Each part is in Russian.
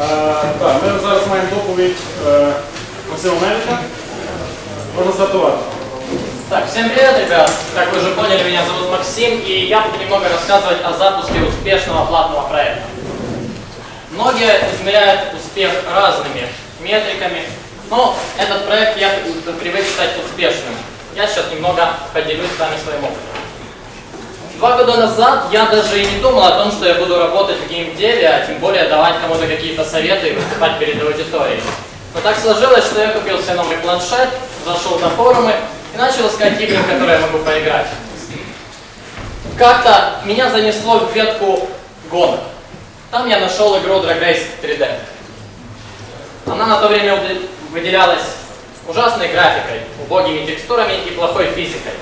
Е, Так, ми зараз маємо доповідь Максима Мельника. Можна стартувати. Так, всем привет, ребят! Как вы уже поняли, меня зовут Максим, и я буду немного рассказывать о запуске успешного платного проекта. Многие измеряют успех разными метриками, но этот проект я привык считать успешным. Я сейчас немного поделюсь с вами своим опытом. Два года назад я даже и не думал о том, что я буду работать в геймдеве, а тем более давать кому-то какие-то советы и выступать перед аудиторией. Но так сложилось, что я купил себе новый планшет, зашел на форумы и начал искать игры, в которые я могу поиграть. Как-то меня занесло в ветку гонок. Там я нашел игру Drag Race 3D. Она на то время выделялась ужасной графикой, убогими текстурами и плохой физикой.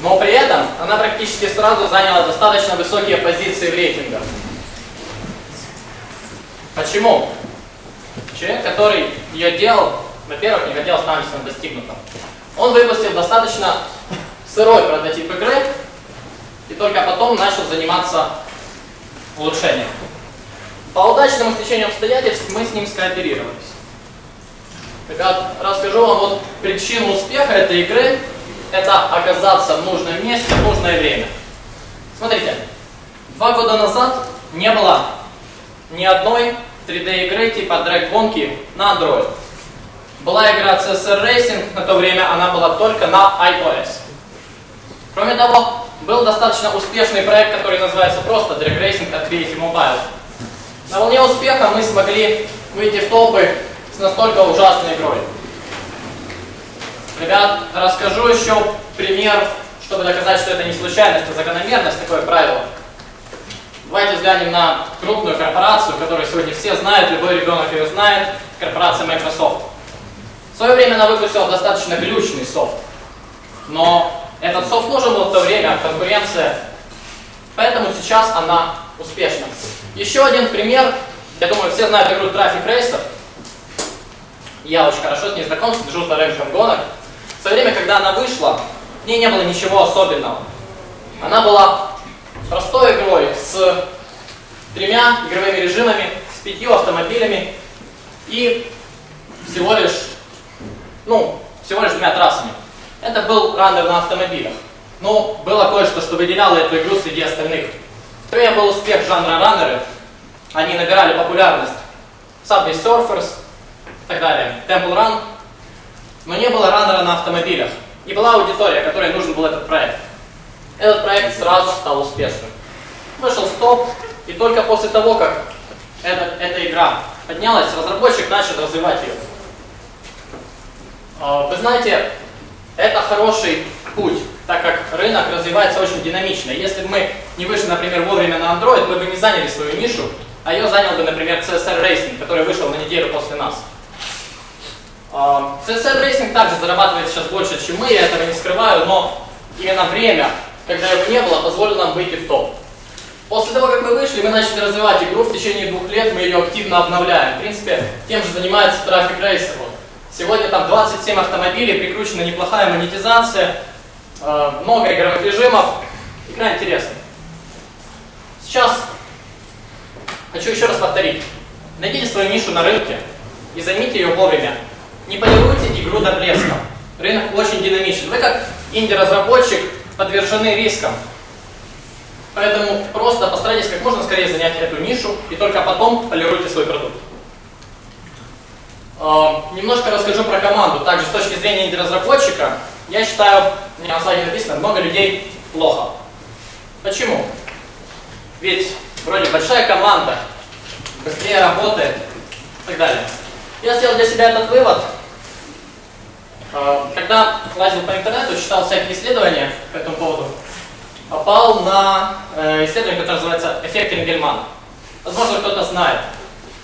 Но при этом она практически сразу заняла достаточно высокие позиции в рейтингах. Почему? Человек, который ее делал, во-первых, не хотел оставаться на достигнутом. Он выпустил достаточно сырой прототип игры и только потом начал заниматься улучшением. По удачному стечению обстоятельств мы с ним скооперировались. Ребят, расскажу вам вот причину успеха этой игры. Это оказаться в нужном месте в нужное время. Смотрите, два года назад не было ни одной 3D игры типа Drag гонки на Android. Была игра CSR Racing, на то время она была только на iOS. Кроме того, был достаточно успешный проект, который называется просто Drag Racing от Creative Mobile. На волне успеха мы смогли выйти в топы с настолько ужасной игрой. Ребят, расскажу еще пример, чтобы доказать, что это не случайность, а закономерность, такое правило. Давайте взглянем на крупную корпорацию, которую сегодня все знают, любой ребенок ее знает, корпорация Microsoft. В свое время она выпустила достаточно глючный софт. Но этот софт нужен был в то время, конкуренция, поэтому сейчас она успешна. Еще один пример, я думаю, все знают игру Traffic Racer. Я очень хорошо с ней знаком, слежу за рынком гонок. В свое время, когда она вышла, в ней не было ничего особенного. Она была простой игрой с тремя игровыми режимами, с пятью автомобилями и всего лишь, ну, всего лишь двумя трассами. Это был раннер на автомобилях. Но было кое-что, что выделяло эту игру среди остальных. В время был успех жанра раннеры. Они набирали популярность. Subway Surfers и так далее. Temple Run. Но не было раннера на автомобилях. И была аудитория, которой нужен был этот проект. Этот проект сразу стал успешным. Вышел в топ, и только после того, как эта, эта игра поднялась, разработчик начал развивать ее. А, Вы знаете, это хороший путь, так как рынок развивается очень динамично. Если бы мы не вышли, например, вовремя на Android, мы бы не заняли свою нишу, а ее занял бы, например, CSR Racing, который вышел на неделю после нас. CSR Racing также зарабатывает сейчас больше, чем мы, я этого не скрываю, но именно время, когда его не было, позволило нам выйти в топ. После того, как мы вышли, мы начали развивать игру, в течение двух лет мы ее активно обновляем. В принципе, тем же занимается Traffic Racer. Сегодня там 27 автомобилей, прикручена неплохая монетизация, э, много игровых режимов. Игра интересная. Сейчас хочу еще раз повторить. Найдите свою нишу на рынке и займите ее вовремя. Не полируйте игру до блеска. Рынок очень динамичен. Вы как инди-разработчик подвержены рискам. Поэтому просто постарайтесь как можно скорее занять эту нишу и только потом полируйте свой продукт. Э, Немножко расскажу про команду. Также с точки зрения инди-разработчика, я считаю, у меня на слайде написано, много людей плохо. Почему? Ведь вроде большая команда, быстрее работает и так далее. Я сделал для себя этот вывод. Э, Когда лазил по интернету, читал всякие исследования по этому поводу, попал на э, исследование, которое называется «Эффект Энгельмана». Возможно, кто-то знает.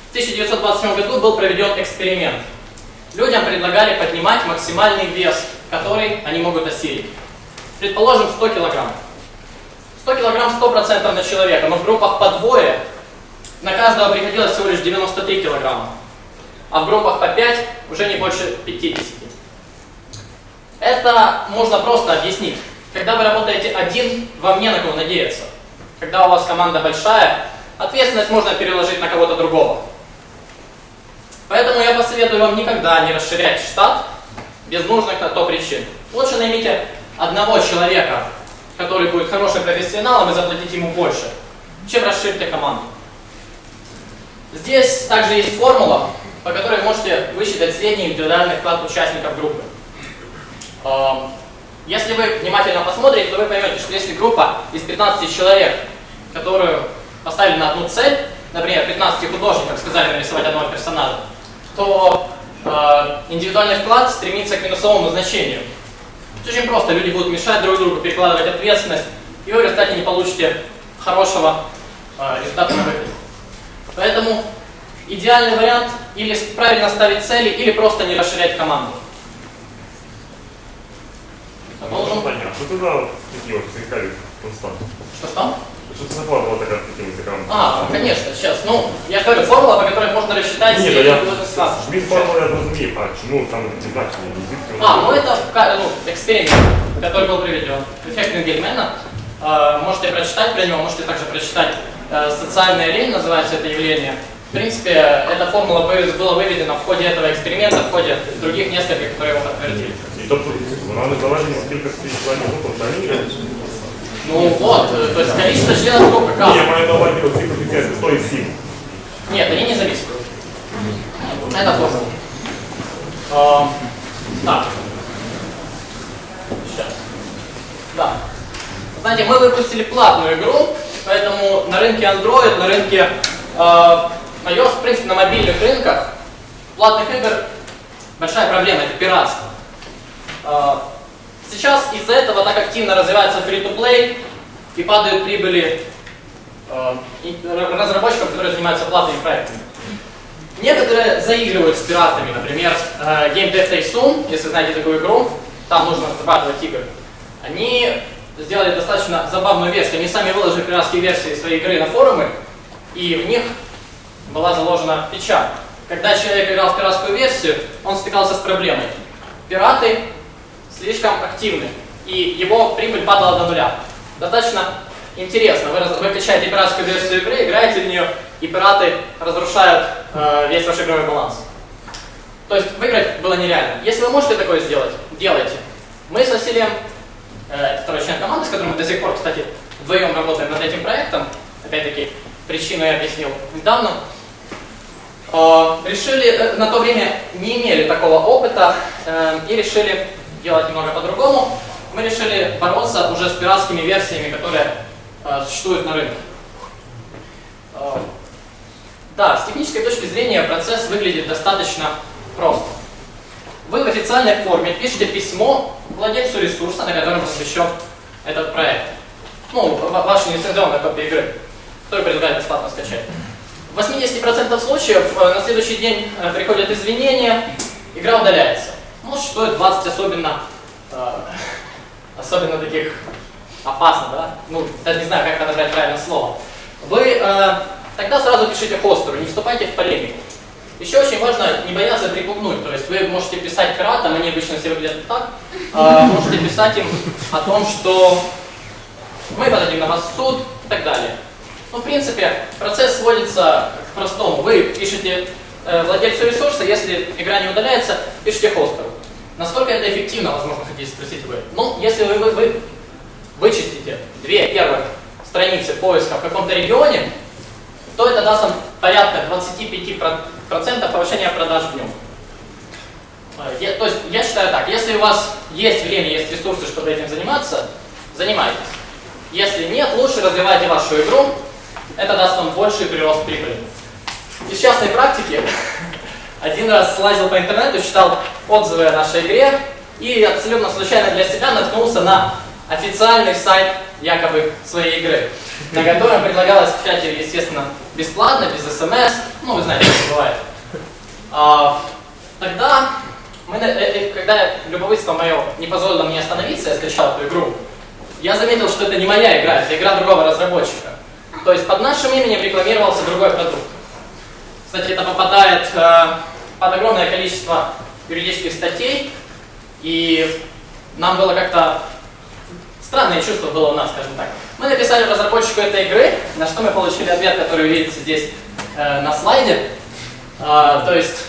В 1927 году был проведен эксперимент. Людям предлагали поднимать максимальный вес, который они могут осилить. Предположим, 100 килограмм. 100 килограмм 100% на человека, но в группах по двое на каждого приходилось всего лишь 93 килограмма. А в группах по 5 уже не больше 50. Это можно просто объяснить. Когда вы работаете один, вам не на кого надеяться. Когда у вас команда большая, ответственность можно переложить на кого-то другого. Поэтому я посоветую вам никогда не расширять штат без нужных на то причин. Лучше наймите одного человека, который будет хорошим профессионалом и заплатите ему больше, чем расширьте команду. Здесь также есть формула, по которой можете высчитать средний индивидуальный вклад участников группы. Эм, Если вы внимательно посмотрите, то вы поймете, что если группа из 15 человек, которую поставили на одну цель, например, 15 художников сказали нарисовать одного персонажа, то э, индивидуальный вклад стремится к минусовому значению. Это очень просто, люди будут мешать друг другу, перекладывать ответственность, и вы в результате не получите хорошего э, результата на выходе. Поэтому идеальный вариант или правильно ставить цели, или просто не расширять команду. Продолжим. Понятно. Что туда вот такие вот возникали константы? Что-что? Что это за формула такая с такими языками? А, конечно, сейчас. Ну, я говорю, формула, по которой можно рассчитать Ні, то средний я индивидуальный вклад. Жмін формулу я зрозумів, а чому там не значення язик? А, ну это ка- ну, эксперимент, который был проведен. Эффект Энгельмена. Э, Можете прочитать про него, можете также прочитать э, «Социальная лень» называется это явление. В принципе, эта формула вы- была выведена в ходе этого эксперимента, в ходе других нескольких, которые его подтвердили. І тобто вона не залежить від кількості членів групи взагалі? Ну вот, э, то есть количество членов группы Ні, я К. маю на увазі оці коефіцієнти 100 і 7. Нет, они не зависят. Это формула. Э, Так. Сейчас. Да. Знаете, мы выпустили платную игру, поэтому на рынке Android, на рынке э, iOS, в принципе, на мобильных рынках платных игр большая проблема, это пиратство. Э, Сейчас из-за этого так активно развивается free-to-play и падают прибыли р- разработчиков, которые занимаются платными проектами. Некоторые заигрывают с пиратами, например, э, Game Dev Tycoon, если знаете такую игру, там нужно зарабатывать игры. Они сделали достаточно забавную версию. Они сами выложили пиратские версии своей игры на форумы, и в них была заложена фича. Когда человек играл в пиратскую версию, он стыкался с проблемой. Пираты слишком активны, и его прибыль падала до нуля. Достаточно интересно. Вы, вы качаете пиратскую версию игры, играете в нее, и пираты разрушают э, весь ваш игровой баланс. То есть выиграть было нереально. Если вы можете такое сделать, делайте. Мы с Василием, э, второй член команды, с которым мы до сих пор, кстати, вдвоем работаем над этим проектом, опять-таки, причину я объяснил недавно, решили, э, на то время не имели такого опыта э, и решили делать немного по-другому. Мы решили бороться уже с пиратскими версиями, которые э, существуют на рынке. Э, Да, с технической точки зрения процесс выглядит достаточно просто. Вы в официальной форме пишете письмо владельцу ресурса, на котором посвящен этот проект. Ну, ва- ваша нелицензионная копия игры, который предлагает бесплатно скачать. В 80% случаев э, на следующий день э, приходят извинения, игра удаляется. Ну, существует 20 особенно, э, особенно таких опасно, да? Ну, даже не знаю, как подобрать правильное слово. Вы э, тогда сразу пишите хостеру, не вступайте в полемику. Еще очень важно не бояться припугнуть, то есть вы можете писать пиратам, они обычно все выглядят так, э, можете писать им о том, что мы подадим на вас в суд и так далее. Ну, в принципе, процесс сводится к простому. Вы пишете э, владельцу ресурса, если игра не удаляется, пишите хостеру. Насколько это эффективно, возможно, хотите спросить вы. Ну, если вы, вы, вы вычистите две первых страницы поиска в каком-то регионе, то это даст вам порядка 25% повышения продаж в нем. Э, я- то есть я считаю так, если у вас есть время, есть ресурсы, чтобы этим заниматься, занимайтесь. Если нет, лучше развивайте вашу игру, это даст вам больший прирост прибыли. Из частной практики один раз слазил по интернету, читал отзывы о нашей игре и абсолютно случайно для себя наткнулся на официальный сайт якобы своей игры, на котором предлагалось скачать ее, естественно, бесплатно, без смс, ну вы знаете, как бывает. А, тогда, мы, э, э, когда любопытство мое не позволило мне остановиться, я скачал эту игру, я заметил, что это не моя игра, это игра другого разработчика. То есть под нашим именем рекламировался другой продукт. Кстати, это попадает э, под огромное количество юридических статей, и нам было как-то странное чувство было у нас, скажем так. Мы написали разработчику этой игры, на что мы получили ответ, который видите здесь э, на слайде. А, то есть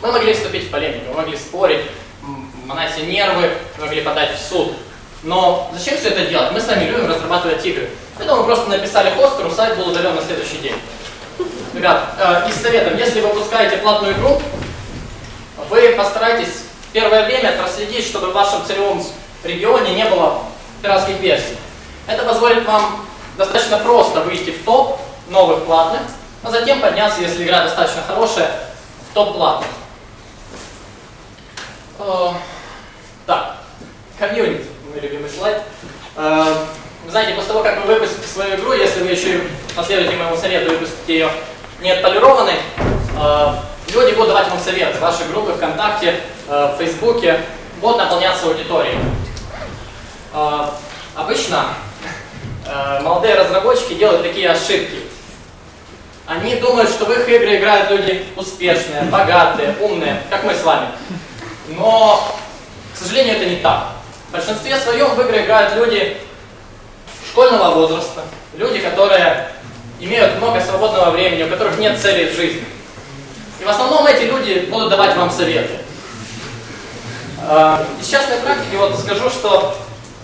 мы могли вступить в полемику, мы могли спорить, м, мотать себе нервы, мы могли подать в суд. Но зачем все это делать? Мы с вами любим разрабатывать игры. Поэтому мы просто написали хостеру, сайт был удален на следующий день. Ребят, э, и с советом, если вы выпускаете платную игру, вы постарайтесь первое время проследить, чтобы в вашем целевом регионе не было пиратских версий. Это позволит вам достаточно просто выйти в топ новых платных, а затем подняться, если игра достаточно хорошая, в топ платных. Э, Так, комьюнити, мой любимый слайд. Вы знаете, после того, как вы выпустите свою игру, если вы еще последуете моему совету и выпустите ее не отполированной, э, люди будут давать вам советы. Ваши группы ВКонтакте, э, в Фейсбуке будут наполняться аудиторией. Э, Обычно э, молодые разработчики делают такие ошибки. Они думают, что в их игры играют люди успешные, богатые, умные, как мы с вами. Но, к сожалению, это не так. В большинстве своем в игры играют люди школьного возраста, люди, которые имеют много свободного времени, у которых нет целей в жизни. И в основном эти люди будут давать вам советы. Э, Из частной практики вот скажу, что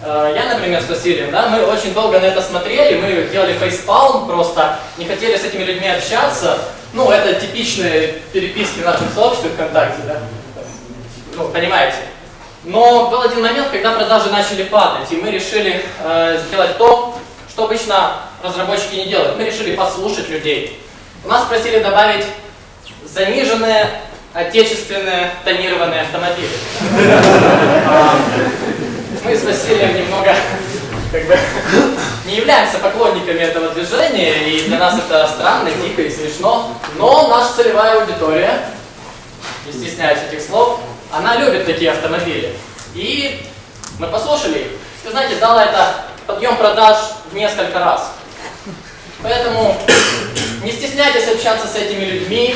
э, я, например, с Василием, да, мы очень долго на это смотрели, мы делали фейспалм просто, не хотели с этими людьми общаться. Ну, это типичные переписки в нашем сообществе ВКонтакте, да? Ну, понимаете. Но был один момент, когда продажи начали падать, и мы решили э, сделать то, что обычно разработчики не делают. Мы решили послушать людей. У нас просили добавить заниженные отечественные тонированные автомобили. А, Мы с Василием немного не являемся поклонниками этого движения, и для нас это странно, дико и смешно, но наша целевая аудитория, не стесняюсь этих слов, она любит такие автомобили. И мы послушали их. Вы знаете, дало это подъем продаж в несколько раз. Поэтому не стесняйтесь общаться с этими людьми,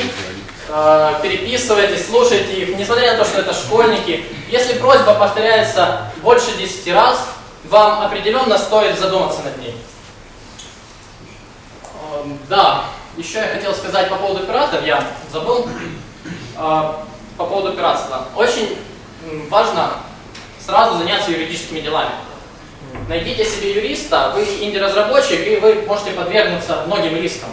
э, переписывайтесь, слушайте их, несмотря на то, что это школьники. Если просьба повторяется больше 10 раз, вам определенно стоит задуматься над ней. Эм, Да, еще я хотел сказать по поводу пиратов, я забыл. По поводу пиратства. Очень важно сразу заняться юридическими делами. Найдите себе юриста, вы инди-разработчик, и вы можете подвергнуться многим рискам.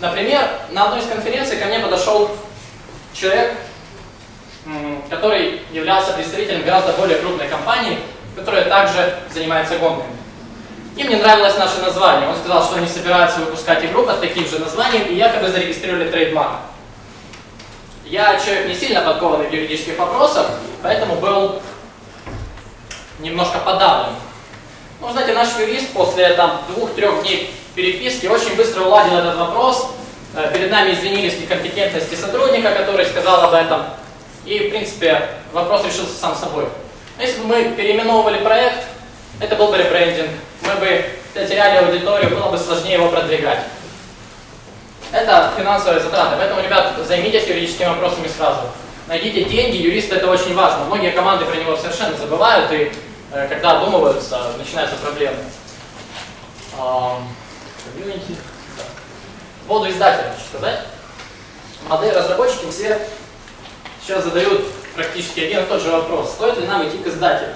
Например, на одной из конференций ко мне подошел человек, который являлся представителем гораздо более крупной компании, которая также занимается гонками. Им не нравилось наше название. Он сказал, что они собираются выпускать игру под таким же названием и якобы зарегистрировали трейдмарк. Я человек не сильно подкованный в юридических вопросах, поэтому был немножко подавлен. Ну, знаете, наш юрист после там двух-трех дней переписки очень быстро уладил этот вопрос. Э, Перед нами извинились в некомпетентности сотрудника, который сказал об этом. И, в принципе, вопрос решился сам собой. Если бы мы переименовывали проект, это был бы ребрендинг. Мы бы потеряли аудиторию, было бы сложнее его продвигать. Это финансовые затраты. Поэтому, ребят, займитесь юридическими вопросами сразу. Найдите деньги, юрист это очень важно. Многие команды про него совершенно забывают, и э, когда одумываются, начинаются проблемы. Да. По поводу издателя хочу сказать. Молодые разработчики все сейчас задают практически один и тот же вопрос. Стоит ли нам идти к издателю?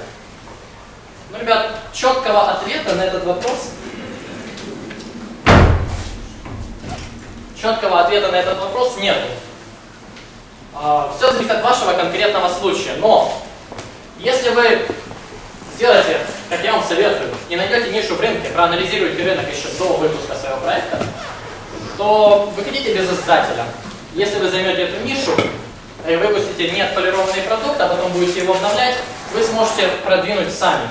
Ну, ребят, четкого ответа на этот вопрос четкого ответа на этот вопрос нет. Все зависит от вашего конкретного случая. Но если вы сделаете, как я вам советую, и найдете нишу в рынке, проанализируете рынок еще до выпуска своего проекта, то выходите без издателя. Если вы займете эту нишу и выпустите неотполированный продукт, а потом будете его обновлять, вы сможете продвинуть сами.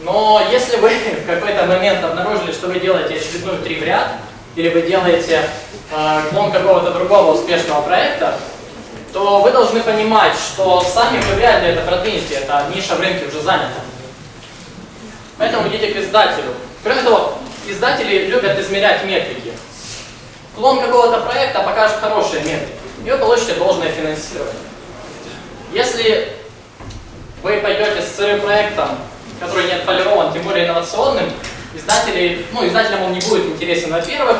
Но если вы в какой-то момент обнаружили, что вы делаете очередную три в ряд, или вы делаете э, клон какого-то другого успешного проекта, то вы должны понимать, что сами вы вряд ли это продвинете, эта ниша в рынке уже занята. Поэтому идите к издателю. Кроме того, издатели любят измерять метрики. Клон какого-то проекта покажет хорошие метрики, и вы получите должное финансирование. Если вы пойдете с сырым проектом, который не отполирован, тем более инновационным, издателей, ну, издателям он не будет интересен, во-первых,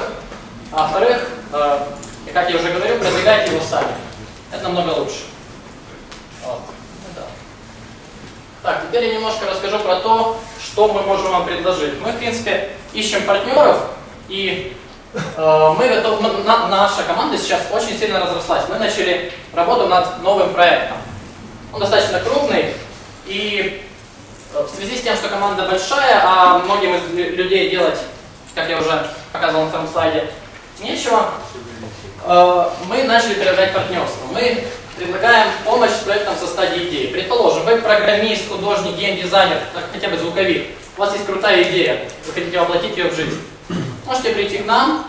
а во-вторых, э, как я уже говорил, продвигайте его сами. Это намного лучше. Ну. Так, теперь я немножко расскажу про то, что мы можем вам предложить. Мы, в принципе, ищем партнеров, и э, мы готовы, м- на- наша команда сейчас очень сильно разрослась. Мы начали работу над новым проектом. Он достаточно крупный, и в связи с тем, что команда большая, а многим из лю- людей делать, как я уже показывал на втором слайде, нечего, э, мы начали проявлять партнерство. Мы предлагаем помощь с проектом со стадии идеи. Предположим, вы программист, художник, геймдизайнер, хотя бы звуковик. У вас есть крутая идея, вы хотите воплотить ее в жизнь. Можете прийти к нам,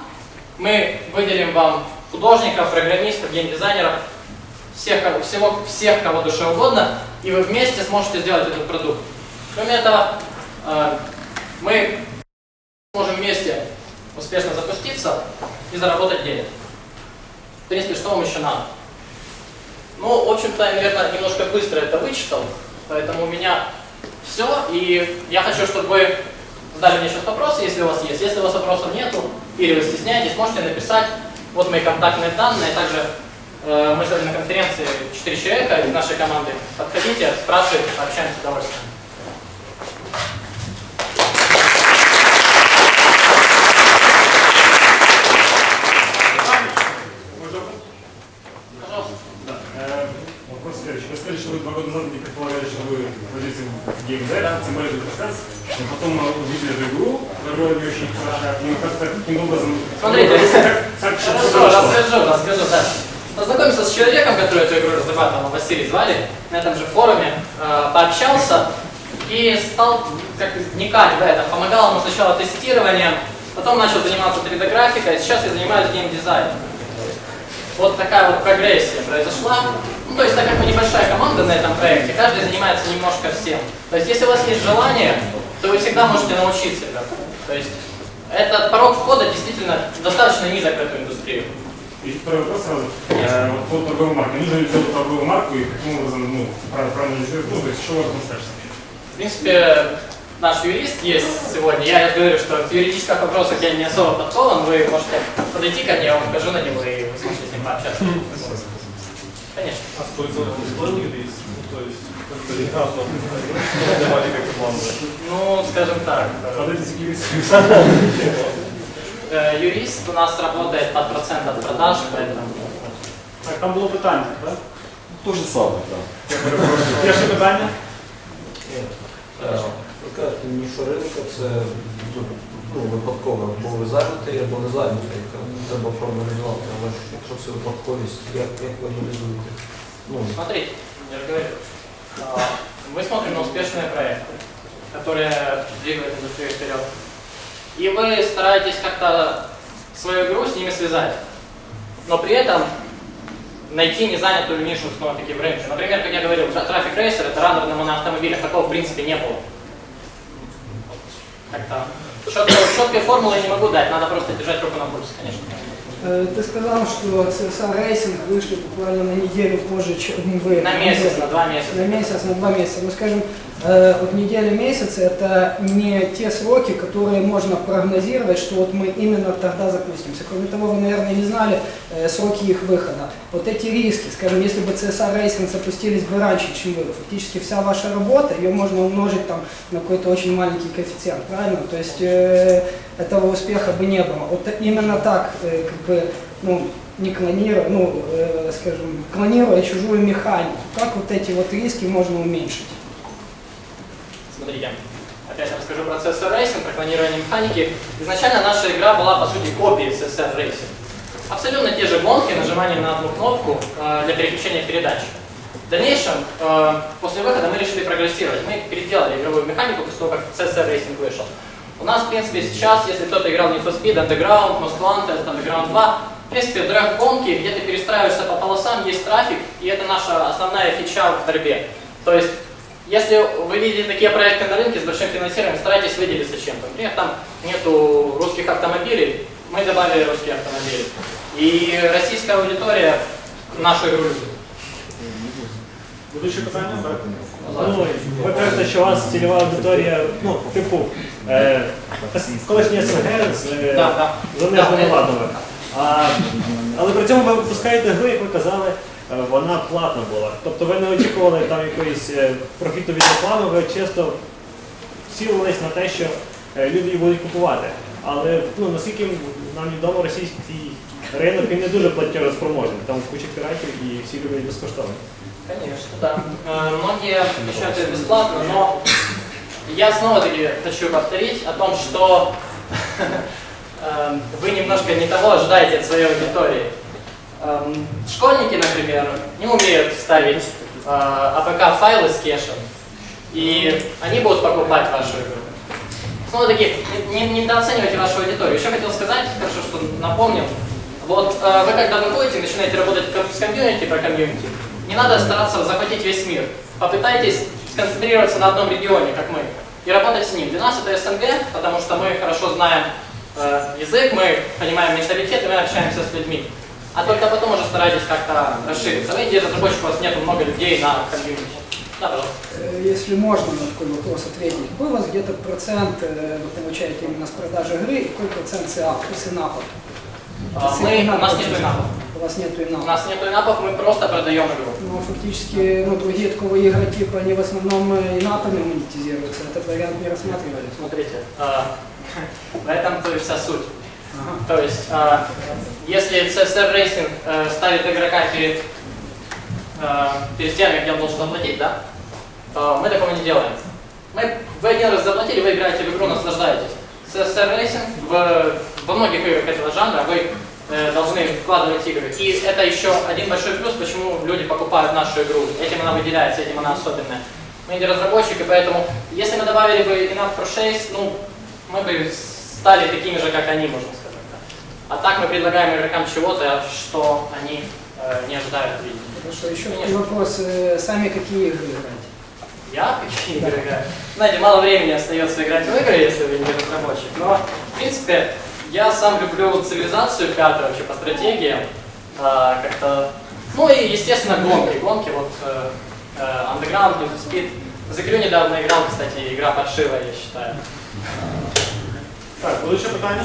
мы выделим вам художников, программистов, геймдизайнеров, всех, всего, всех, кого душе угодно, и вы вместе сможете сделать этот продукт. Кроме этого, э, мы можем вместе успешно запуститься и заработать денег. В принципе, что вам еще надо? Ну, в общем-то, я, наверное, немножко быстро это вычитал, поэтому у меня все, и я хочу, чтобы вы задали мне сейчас вопросы, если у вас есть. Если у вас вопросов нету, или вы стесняетесь, можете написать. Вот мои контактные данные, также э, мы сегодня на конференции 4 человека из нашей команды. Подходите, спрашивайте, пообщаемся с удовольствием. Можно? Пожалуйста. Да. Э, Вопрос следующий. Вы сказали, что вы два года назад не предполагали, что вы пойдете в геймдев, тем более в Defense, но потом мы увидели эту игру, которая не очень хороша, и как-то таким образом... Смотрите, Ну, Хорошо, произошло? расскажу, расскажу, да. Познакомился с человеком, который эту игру разрабатывал, Василий звали, на этом же форуме, э, пообщался и стал как вникать в это. Помогал ему сначала тестированием, потом начал заниматься 3D-графикой, сейчас я занимаюсь геймдизайном. Вот такая вот прогрессия произошла. Ну, то есть, так как мы небольшая команда на этом проекте, каждый занимается немножко всем. То есть, если у вас есть желание, то вы всегда можете научиться этому. То есть, этот порог входа действительно достаточно низок в эту индустрию. И второй вопрос сразу. Э, Вот по торговой марке. Нужно ли сделать торговую марку и каким образом, ну, правильно, правильно ну, то есть, что можно сказать? В принципе, наш юрист есть сегодня. Я говорю, что в юридических вопросах я не особо подкован. Вы можете подойти ко мне, я вам покажу на него, и вы сможете с ним пообщаться. Конечно. А стоит за стоил юрист? Ну, то есть, как-то регатно маленькая команда. Ну, скажем так, э, Подойдите к юристу. э, юрист у нас работает под процент от продаж, поэтому... Так, там було питання, так? То же саме, так. Перше питання. Е, Ви кажете, ніша ринка це ну, випадково, або ви зайнятий, або не зайнятий. Треба проаналізувати. Але ж якщо це випадковість, як, як ви аналізуєте? Ну, Смотрите, я же говорю, а, мы смотрим на успешные проекты, которые двигают индустрию вперед. И вы стараетесь как-то свою игру с ними связать. Но при этом найти незанятую нишу снова-таки в рынке. Например, как я говорил, Traffic Racer это раннер на автомобилях, такого в принципе не было. Как-то четкой, четкой формулы я не могу дать, надо просто держать руку на пульсе, конечно. Э, Ты сказал, что CSR Racing вышли буквально на неделю позже, чем вы. На месяц, на два месяца. На месяц, на два месяца. Ну, скажем, э, вот неделя, месяц – это не те сроки, которые можно прогнозировать, что вот мы именно тогда запустимся. Кроме того, вы, наверное, не знали э, сроки их выхода. Вот эти риски, скажем, если бы CSR Racing запустились бы раньше, чем вы, фактически вся ваша работа, ее можно умножить там на какой-то очень маленький коэффициент, правильно? То есть этого успеха бы не было. Вот именно так, э, как бы, ну, не клонируя, ну, э, скажем, клонируя чужую механику, как вот эти вот риски можно уменьшить? Смотрите, опять расскажу про CSR Racing, про клонирование механики. Изначально наша игра была, по сути, копией CSR Racing. Абсолютно те же гонки, нажимание на одну кнопку э, для переключения передач. В дальнейшем, э, после выхода мы решили прогрессировать. Мы переделали игровую механику после того, как CSR Racing вышел. У нас, в принципе, сейчас, если кто-то играл в Need for Speed, Underground, Most Wanted, Underground 2, в принципе, в драг-гонке, где ты перестраиваешься по полосам, есть трафик, и это наша основная фича в борьбе. То есть, если вы видите такие проекты на рынке с большим финансированием, старайтесь выделиться чем-то. Например, там нету русских автомобилей, мы добавили русские автомобили. И российская аудитория нашу игру любит. Будуть ще питання? Так. Ну, ви кажете, що у вас цільова аудиторія, ну, типу, колишні СНГ з владами. А, але при цьому ви випускаєте гру, як ви казали, е, вона платна була. Тобто ви не очікували там якоїсь е, профіту від реклами, ви чисто цілились на те, що е, люди її будуть купувати. Але ну, наскільки нам відомо, російський ринок він не дуже платежоспроможний. Там куча піратів і всі люблять безкоштовно. Конечно, да. Многие обещают это бесплатно, но я снова-таки хочу повторить о том, что эм, вы немножко не того ожидаете от своей аудитории. Эм, Школьники, например, не умеют ставить э, APK-файлы с кешем, и они будут покупать вашу игру. Снова-таки, не, не недооценивайте вашу аудиторию. Еще хотел сказать, хорошо, что напомнил, вот э, вы когда выходите, начинаете работать с комьюнити, про комьюнити, не надо стараться захватить весь мир. Попытайтесь сконцентрироваться на одном регионе, как мы, и работать с ним. Для нас это СНГ, потому что мы хорошо знаем э, язык, мы понимаем менталитет, и мы общаемся с людьми. А только потом уже старайтесь как-то расшириться. Вы разработчик, у вас нет много людей на комьюнити. Да. Э, Если можно на такой вопрос ответить, какой у вас где-то процент э, вы получаете именно с продажи игры и какой процент с ИАП, мы, у нас нет инапов. У вас нет У инапов. нас нет инапов, мы просто продаем игру. Ну, фактически, ну, другие таковые игры, типа, они в основном э, инапами монетизируются. Этот вариант не рассматривали. Смотрите, а, в этом-то и вся суть. Ага. То есть, а, если CSR Racing э, ставит игрока перед, э, перед тем, где он должен заплатить, да, то мы такого не делаем. Мы, вы один раз заплатили, вы играете в игру, наслаждаетесь. CSR Racing в, во многих играх этого жанра вы э, должны вкладывать игры. И это еще один большой плюс, почему люди покупают нашу игру. Этим она выделяется, этим она особенная. Мы инди-разработчик, и поэтому, если мы добавили бы Enough Pro 6, ну, мы бы стали такими же, как они, можно сказать. да. А так мы предлагаем игрокам чего-то, что они э, не ожидают видеть. Хорошо, еще Конечно. вопрос. э, Сами какие игры играете? Я какие игры играю? Знаете, мало времени остается играть в игры, если вы не разработчик. Но, в принципе, я сам люблю цивилизацию пятую вообще по стратегиям. А, как-то... Ну и, естественно, гонки. Гонки, вот э, э, Underground, Need for Speed. За игру недавно играл, кстати, игра паршивая, я считаю. Так, були ще питання?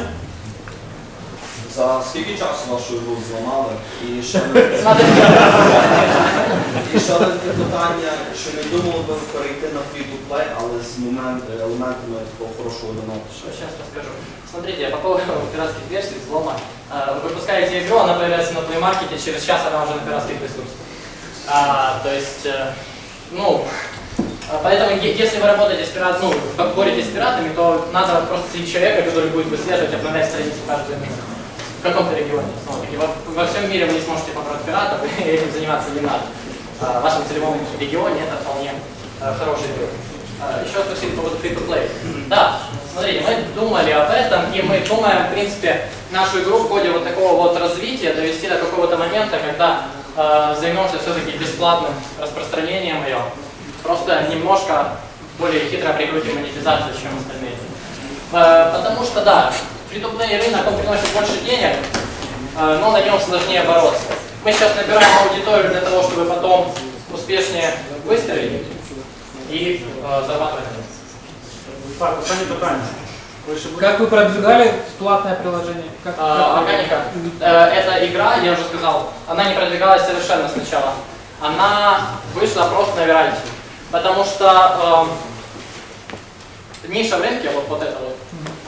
За скільки часу вашу гру зламали? І ще не Смотри, і ще одне таке питання, що не думали би перейти на free-to-play, але з момент, елементами такого хорошого донату. Сейчас расскажу. Смотрите, по поводу пиратских версий, взлома. Вы выпускаете игру, она появляется на плеймаркете, через час она уже на пиратских ресурсах. А, то есть, ну, а, поэтому если вы работаете с пират, ну, бо- боретесь с пиратами, то надо просто следить человека, который будет выслеживать, обновлять страницу каждую минуту. В каком-то регионе, снова-таки. Во, во всем мире вы не сможете побороть пиратов, и этим заниматься не надо. А, вашем целевом регионе это вполне э, хороший игрок. А, Еще спросили по поводу free-to-play. Да, смотрите, мы думали об этом, и мы думаем, в принципе, нашу игру в ходе вот такого вот развития довести до какого-то момента, когда э, займемся все-таки бесплатным распространением ее. Просто немножко более хитро прикрутим монетизацию, чем остальные. Э, потому что, да, фри-то-плей рынок, он приносит больше денег, э, но на нем сложнее бороться. Мы сейчас набираем аудиторию для того, чтобы потом успешнее выстрелить и э, зарабатывать. Так, останнє питання. Ви ще будете? Как вы продвигали платное приложение? Как, А, как- Органика. Э, Эта игра, я уже сказал, она не продвигалась совершенно сначала. Она вышла просто на виральности. Потому что эм, ниша в рынке, вот, вот эта вот,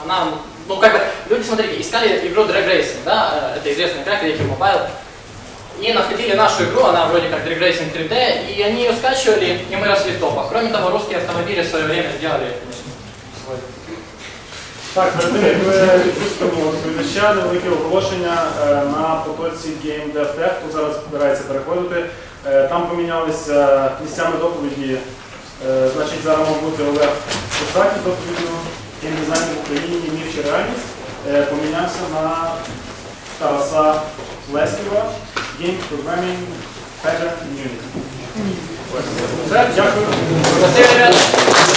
она, ну как бы, люди, смотрите, искали игру Drag Racing, да, э, это известная игра, Creative Mobile, и находили нашу игру, она вроде как Drag Racing 3D, и они ее скачивали, и мы росли в топах. Кроме того, русские автомобили в свое время сделали, свой Так, перед тим, як ви відпустимо відповідача, невелике оголошення е, на потоці Game Dev Tech, хто зараз збирається переходити. Е, Там помінялися місцями доповіді. Е, Значить, зараз мав бути Олег Косаків з доповіддю геймдизайн в Україні, мір чи реальність. Помінявся на Тараса Леськіва, Game Programming Pattern Unit. Ось. Все, дякую. Спасибо, ребята.